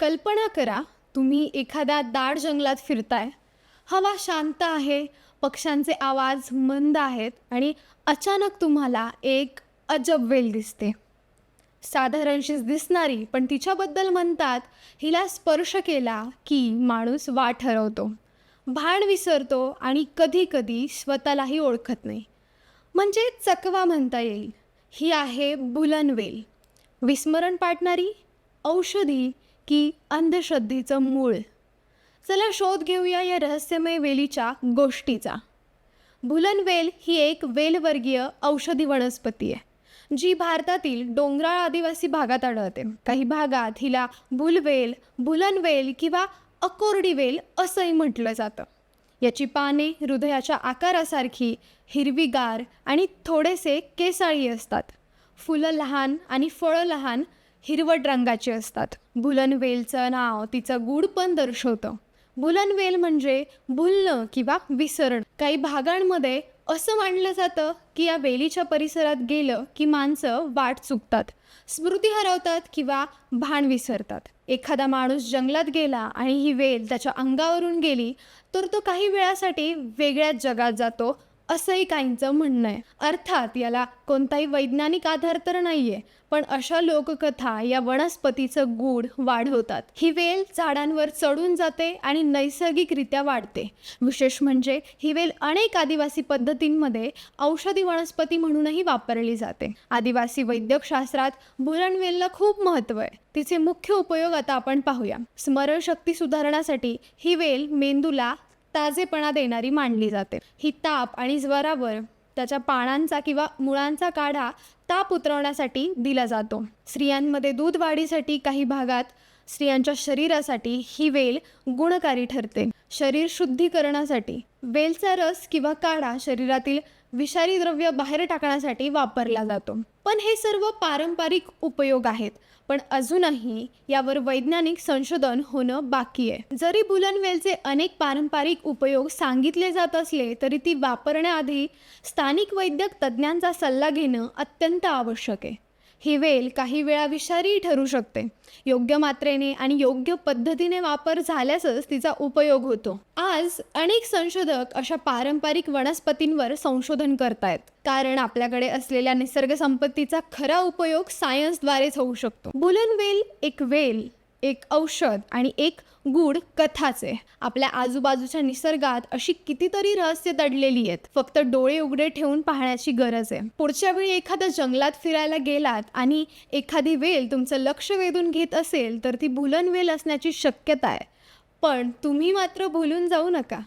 कल्पना करा तुम्ही एखाद्या दाट जंगलात फिरताय. हवा शांत आहे पक्ष्यांचे आवाज मंद आहेत आणि अचानक तुम्हाला एक अजब वेल दिसते. साधारणशीच दिसणारी पण तिच्याबद्दल म्हणतात हिला स्पर्श केला की माणूस वा ठरवतो. भाण विसरतो आणि कधी कधी स्वतःलाही ओळखत नाही. म्हणजे चकवा म्हणता येईल. ही आहे बुलनवेल. विस्मरण पाडणारी औषधी की अंधश्रद्धेचं मूळ. चला शोध घेऊया या रहस्यमय वेलीच्या गोष्टीचा. भुलनवेल ही एक वेलवर्गीय औषधी वनस्पती आहे जी भारतातील डोंगराळ आदिवासी भागात आढळते. काही भागात हिला भुलवेल भुलनवेल किंवा अकोरडी वेल असंही म्हटलं जातं. याची पाने हृदयाच्या आकारासारखी हिरवीगार आणि थोडेसे केसाळी असतात. फुलं लहान आणि फळं लहान हिरवट रंगाची असतात. भुलनवेलचं नाव तिचं गूढ पण दर्शवतं. भुलनवेल म्हणजे भुलणं किंवा विसरण. काही भागांमध्ये असं मानलं जातं की या वेलीच्या परिसरात गेलं की माणसं वाट चुकतात. स्मृती हरवतात किंवा भान विसरतात. एखादा माणूस जंगलात गेला आणि ही वेल त्याच्या अंगावरून गेली तर तो काही वेळासाठी वेगळ्याच जगात जातो असंही काहींचं म्हणणं आहे. अर्थात याला कोणताही वैज्ञानिक आधार तर नाही आहे पण अशा लोककथा या वनस्पतीचं गूढ वाढवतात. ही वेल झाडांवर चढून जाते आणि नैसर्गिकरित्या वाढते. विशेष म्हणजे ही वेल अनेक आदिवासी पद्धतींमध्ये औषधी वनस्पती म्हणूनही वापरली जाते. आदिवासी वैद्यकशास्त्रात बुरणवेलला खूप महत्त्व आहे. तिचे मुख्य उपयोग आता आपण पाहूया. स्मरणशक्ती सुधारण्यासाठी ही वेल मेंदूला ताजेपणा देणारी मानली जाते. ही ताप आणि ज्वरावर त्याच्या पानांचा किंवा मुळांचा काढा ताप उतरवण्यासाठी दिला जातो. स्त्रियांमध्ये दूध वाढीसाठी काही भागात स्त्रियांच्या शरीरासाठी ही वेल गुणकारी ठरते. शरीर शुद्धीकरणासाठी वेलचा रस किंवा काढा शरीरातील विषारी द्रव्य बाहेर टाकण्यासाठी वापरला जातो. पण हे सर्व पारंपरिक उपयोग आहेत पण अजूनही यावर वैज्ञानिक संशोधन होणं बाकी आहे. जरी बुलनवेलचे अनेक पारंपरिक उपयोग सांगितले जात असले तरी ती वापरण्याआधी स्थानिक वैद्यक तज्ज्ञांचा सल्ला घेणं अत्यंत आवश्यक आहे. ही वेल काही वेळा विषारी ठरू शकते. योग्य मात्रेने आणि योग्य पद्धतीने वापर झाल्यासच तिचा उपयोग होतो. आज अनेक संशोधक अशा पारंपरिक वनस्पतींवर संशोधन करतायत. कारण आपल्याकडे असलेल्या निसर्ग संपत्तीचा खरा उपयोग सायन्सद्वारेच होऊ शकतो. बुलन वेल एक वेल एक औषध आणि एक गूढ कथाचे. आपल्या आजूबाजूच्या निसर्गात अशी कितीतरी रहस्य दडलेली आहेत. फक्त डोळे उघडे ठेवून पाहण्याची गरज आहे. पुढच्या वेळी एखाद्या जंगलात फिरायला गेलात आणि एखादी वेल तुमचं लक्ष वेधून घेत असेल तर ती भुलन वेल असण्याची शक्यता आहे. पण तुम्ही मात्र भुलून जाऊ नका.